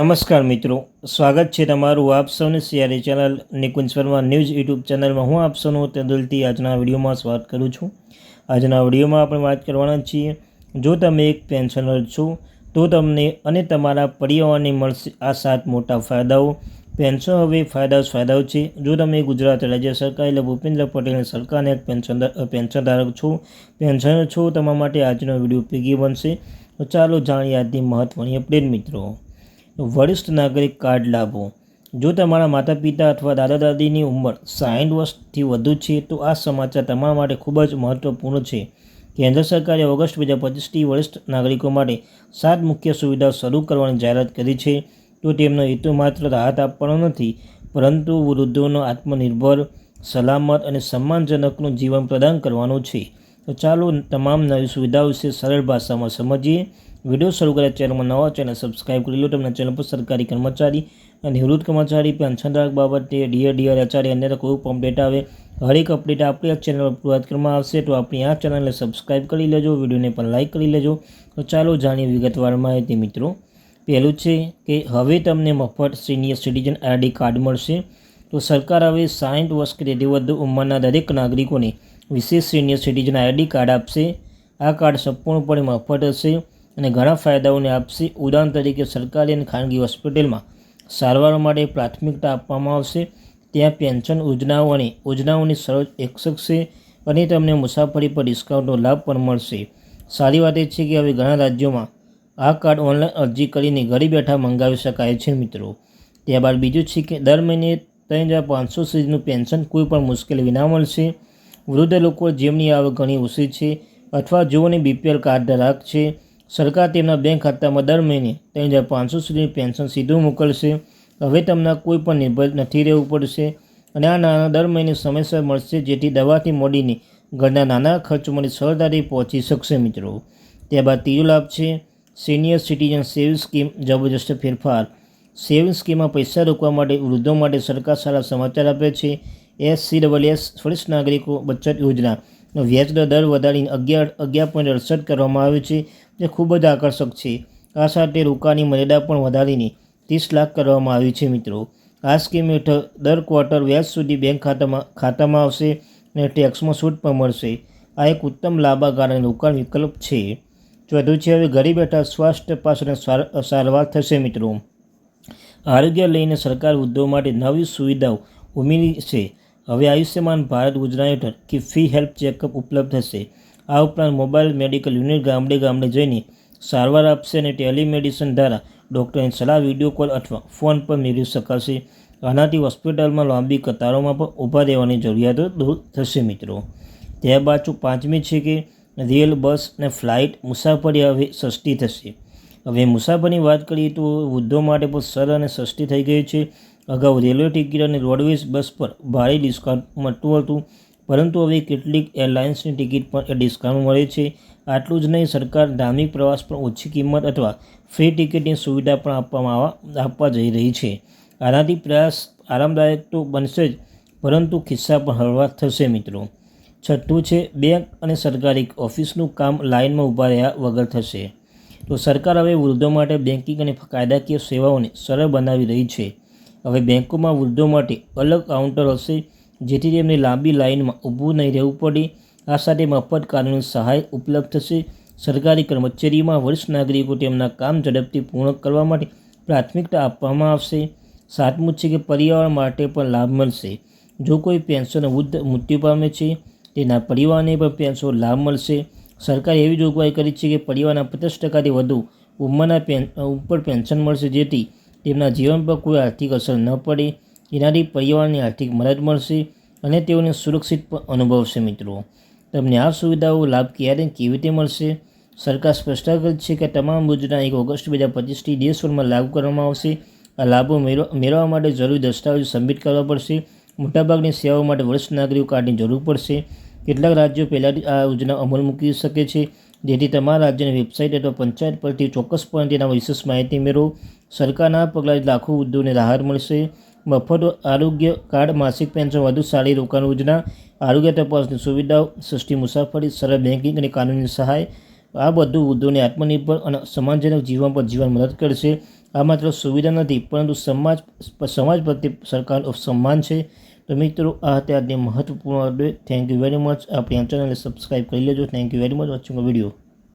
નમસ્કાર મિત્રો, સ્વાગત છે તમારું આપ સૌને સિયારી channel Nikunj Sharma news YouTube ચેનલમાં. હું આપ સૌનું તે દિલથી આજના વિડીયોમાં સ્વાગત કરું છું. આજના વિડીયોમાં આપણે વાત કરવાના છીએ, જો તમે એક પેન્શનર છો, તો તમને અને તમારા પરિવારને મળશે આ સાત મોટા ફાયદાઓ. પેન્શન હવે ફાયદા જ ફાયદાઓ છે. જો તમે ગુજરાત રાજ્ય સરકાર એટલે ભૂપેન્દ્ર પટેલની સરકારને એક પેન્શન પેન્શનધારક છો પેન્શનર છો, તમારા માટે આજનો વીડિયો ઉપયોગી બનશે. તો ચાલો જાણીએ આજની મહત્ત્વની અપડેટ મિત્રો. વરિષ્ઠ નાગરિક કાર્ડ લાભો જો તમારા માતા પિતા અથવા દાદા દાદીની ઉંમર સાઠ વર્ષથી વધુ છે, તો આ સમાચાર તમારા માટે ખૂબ જ મહત્વપૂર્ણ છે. કેન્દ્ર સરકારે ઓગસ્ટ બે હજાર પચીસથી વરિષ્ઠ નાગરિકો માટે સાત મુખ્ય સુવિધાઓ શરૂ કરવાની જાહેરાત કરી છે. તો તેમનો હેતુ માત્ર રાહત આપવાનો નથી, પરંતુ વૃદ્ધોનો આત્મનિર્ભર, સલામત અને સન્માનજનકનું જીવન પ્રદાન કરવાનું છે. તો ચાલો તમામ નવી સુવિધાઓ વિશે સરળ ભાષામાં સમજીએ. વીડિયો શરૂ કર્યા ચેનલમાં નવા ચેનલ સબસ્ક્રાઇબ કરી લો. તમને ચેનલ પર સરકારી કર્મચારી અને નિવૃત્ત કર્મચારી પેન્શનધારક બાબતે ડીઆર ડીઆર આચાર્ય અન્ય કોઈ પણ અપડેટ આવે, હરેક અપડેટ આપણી આ ચેનલ પર પૂરત કરવામાં આવશે. તો આપણી આ ચેનલને સબસ્ક્રાઇબ કરી લેજો, વિડીયોને પણ લાઇક કરી લેજો. તો ચાલો જાણીએ વિગતવાર માહિતી મિત્રો. પહેલું છે કે હવે તમને મફત સિનિયર સિટીઝન આઈડી કાર્ડ મળશે. તો સરકાર હવે સાઠ વર્ષ કે તેથી વધુ ઉંમરના દરેક નાગરિકોને વિશેષ સિનિયર સિટીઝન આઈડી કાર્ડ આપશે. આ કાર્ડ સંપૂર્ણપણે મફત હશે. અને ઘણા ફાયદાઓને આપશે. ઉદાહરણ તરીકે સરકારી અને ખાનગી હોસ્પિટલમાં સારવાર માટે પ્રાથમિકતા આપવામાં આવશે. ત્યાં પેન્શન યોજનાઓ અને યોજનાઓની સરળ એક શકશે અને તમને મુસાફરી પર ડિસ્કાઉન્ટનો લાભ પણ મળશે. સારી વાત એ છે કે હવે ઘણા રાજ્યોમાં આ કાર્ડ ઓનલાઈન અરજી કરીને ઘરે બેઠા મંગાવી શકાય છે મિત્રો. ત્યારબાદ બીજું છે કે દર મહિને ત્રણ હજાર પાંચસો સુધીનું પેન્શન કોઈ પણ મુશ્કેલી વિના મળશે. વૃદ્ધ લોકો જેમની આવક ઘણી ઓછી છે અથવા જેઓને બીપીએલ કાર્ડ ધરાક છે સરકાર તેમના બેંક ખાતામાં દર મહિને ત્રણ હજાર પાંચસો સુધીની પેન્શન સીધું મોકલશે. હવે તમને કોઈ પણ નિર્ભર નથી રહેવું પડશે અને આ નાણાં દર મહિને સમયસર મળશે જેથી દવાથી મોડીને ઘરના નાના ખર્ચોમાંથી સરળતાથી પહોંચી શકશે મિત્રો. ત્યારબાદ ત્રીજો લાભ છે સિનિયર સિટીઝન સેવિંગ સ્કીમ જબરજસ્ત ફેરફાર. સેવિંગ સ્કીમમાં પૈસા રોકવા માટે વૃદ્ધો માટે સરકાર સારા સમાચાર આપે છે. એસ સી ડબલ એસ વરિષ્ઠ નાગરિકો બચત યોજના. વ્યાજદર દર વધારીને અગિયાર અગિયાર પોઈન્ટ અડસઠ કરવામાં આવ્યો છે, જે ખૂબ જ આકર્ષક છે. આ સાથે રોકાણની મર્યાદા પણ વધારીને ત્રીસ લાખ કરવામાં આવી છે, મિત્રો. આ સ્કીમ હેઠળ દર ક્વાર્ટર વ્યાજ સુધી બેંક ખાતામાં ખાતામાં આવશે અને ટેક્સમાં છૂટ પણ મળશે. આ એક ઉત્તમ લાભા કારણે રોકાણ વિકલ્પ છે. ચોથું છે, હવે ઘરે બેઠા સ્વાસ્થ્ય તપાસ અને સારવાર થશે, મિત્રો. આરોગ્ય લઈને સરકાર વૃદ્ધો માટે નવી સુવિધાઓ ઉમેરી છે. હવે આયુષ્યમાન ભારત યોજના હેઠળ કિફી હેલ્થ ચેકઅપ ઉપલબ્ધ થશે આ ઉપરાંત મોબાઈલ મેડિકલ યુનિટ ગામડે ગામડે જઈને સારવાર આપશે અને ટેલિમેડિસિન દ્વારા ડૉક્ટરની સલાહ, વીડિયો કોલ અથવા ફોન પર મેળવી શકાશે આનાથી હોસ્પિટલમાં લાંબી કતારોમાં પણ ઊભા રહેવાની જરૂરિયાતો દૂર થશે મિત્રો. ત્યારબાદ જો પાંચમી છે કે રેલ, બસ અને ફ્લાઇટ મુસાફરી હવે સસ્તી થશે. હવે મુસાફરીની વાત કરીએ તો વૃદ્ધો માટે પણ સરળ અને સસ્તી થઈ ગઈ છે. અગાઉ રેલવે ટિકિટ અને રોડવેઝ બસ પર ભારે ડિસ્કાઉન્ટ મળતું હતું. પરંતુ હવે કેટલીક એરલાઇન્સની ટિકિટ પર ડિસ્કાઉન્ટ મળે છે. આટલું જ નહીં, સરકાર ધાર્મિક પ્રવાસ પર ઓછી કિંમત અથવા ફ્રી ટિકિટની સુવિધા પણ આપવામાં આપવા જઈ રહી છે. આનાથી પ્રયાસ આરામદાયક તો બનશે જ, પરંતુ ખિસ્સા પણ હળવા થશે મિત્રો. છઠ્ઠું છે, બેંક અને સરકારી ઓફિસનું કામ લાઇનમાં ઊભા રહ્યા વગર થશે. તો સરકાર હવે વૃદ્ધો માટે બેન્કિંગ અને કાયદાકીય સેવાઓને સરળ બનાવી રહી છે. હવે બેંકોમાં વૃદ્ધો માટે અલગ કાઉન્ટર હશે, જેથી તેમને લાંબી લાઇનમાં ઊભું નહીં રહેવું પડે. આ સાથે મફત કાનૂની સહાય ઉપલબ્ધ થશે. સરકારી કર્મચારીમાં વરિષ્ઠ નાગરિકો તેમના કામ ઝડપથી પૂર્ણ કરવા માટે પ્રાથમિકતા આપવામાં આવશે. સાતમું છે કે પર્યાવરણ માટે પણ લાભ મળશે. જો કોઈ પેન્શન વૃદ્ધ મૃત્યુ પામે છે, તેના પરિવારને પણ પેન્શન લાભ મળશે. સરકારે એવી જોગવાઈ કરી છે કે પરિવારના પચાસ ટકાથી વધુ ઉંમરના પેન, ઉપર પેન્શન મળશે, જેથી તેમના જીવન પર કોઈ આર્થિક અસર ન પડે, એનાથી પરિવારની આર્થિક મદદ મળશે અને તેઓને સુરક્ષિત પણ અનુભવશે મિત્રો. તમને આ સુવિધાઓ લાભ ક્યારે કેવી રીતે મળશે? સરકાર સ્પષ્ટ કરી છે કે તમામ યોજના એક ઓગસ્ટ બે હજાર પચીસથી દેશભરમાં લાગુ કરવામાં આવશે. આ લાભો મેળવવા માટે જરૂરી દસ્તાવેજો સબમિટ કરવા પડશે. મોટાભાગની સેવાઓ માટે વરિષ્ઠ નાગરિકો કાર્ડની જરૂર પડશે. કેટલાક રાજ્યો પહેલાંથી આ યોજના અમલ મૂકી શકે છે. જેથી તમારા રાજ્યની વેબસાઇટ અથવા પંચાયત પરથી ચોક્કસપણે તેના વિશેષ માહિતી મેળવો. સરકારના પગલાં લાખો ઉદ્યોગને રાહત મળશે. મફત આરોગ્ય કાર્ડ, માસિક પેન્શન, વધુ સારી રોકાણ યોજના, આરોગ્ય તપાસની સુવિધાઓ, સસ્તી મુસાફરી, સરળ બેન્કિંગ અને કાનૂની સહાય. આ બધું વૃદ્ધોને આત્મનિર્ભર અને સમાનજનક જીવન પર જીવન મદદ કરશે. આ માત્ર સુવિધા નથી, પરંતુ સમાજ સમાજ પ્રત્યે સરકારનું સન્માન છે. તો મિત્રો, આ હતા આજની મહત્વપૂર્ણ update thank you very much આપણી આ ચેનલને સબસ્ક્રાઈબ કરી લેજો. Thank you very much watching video